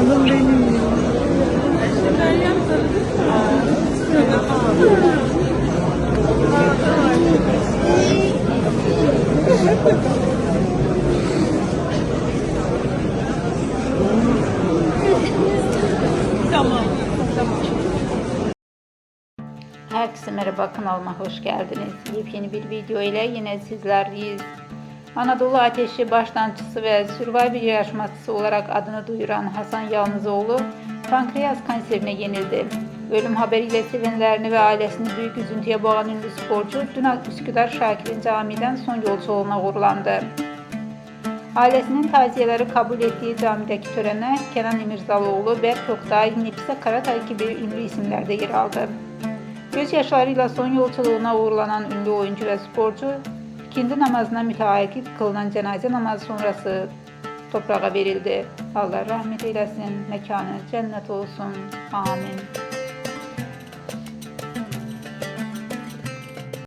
Canım benim. Tamam. Herkese merhaba kanalıma hoş geldiniz. Yepyeni bir video ile yine sizlerleyiz. Anadolu Ateşi başlantısı ve Survivor yarışmacısı olarak adını duyuran Hasan Yalnızoğlu pankreas kanserine yenildi. Ölüm haberiyle sevenlerini ve ailesini büyük üzüntüye boğan ünlü sporcu dün Üsküdar Şakir'in camiden son yolculuğuna uğurlandı. Ailesinin taziyeleri kabul ettiği camideki törene Kenan İmirzalıoğlu, Berk Oktay, Nefise Karatay gibi ünlü isimler de yer aldı. Gözyaşlarıyla son yolculuğuna uğurlanan ünlü oyuncu ve sporcu, ikindi namazına müteakip kılınan cenaze namazı sonrası toprağa verildi. Allah rahmet eylesin, mekanı cennet olsun. Amin.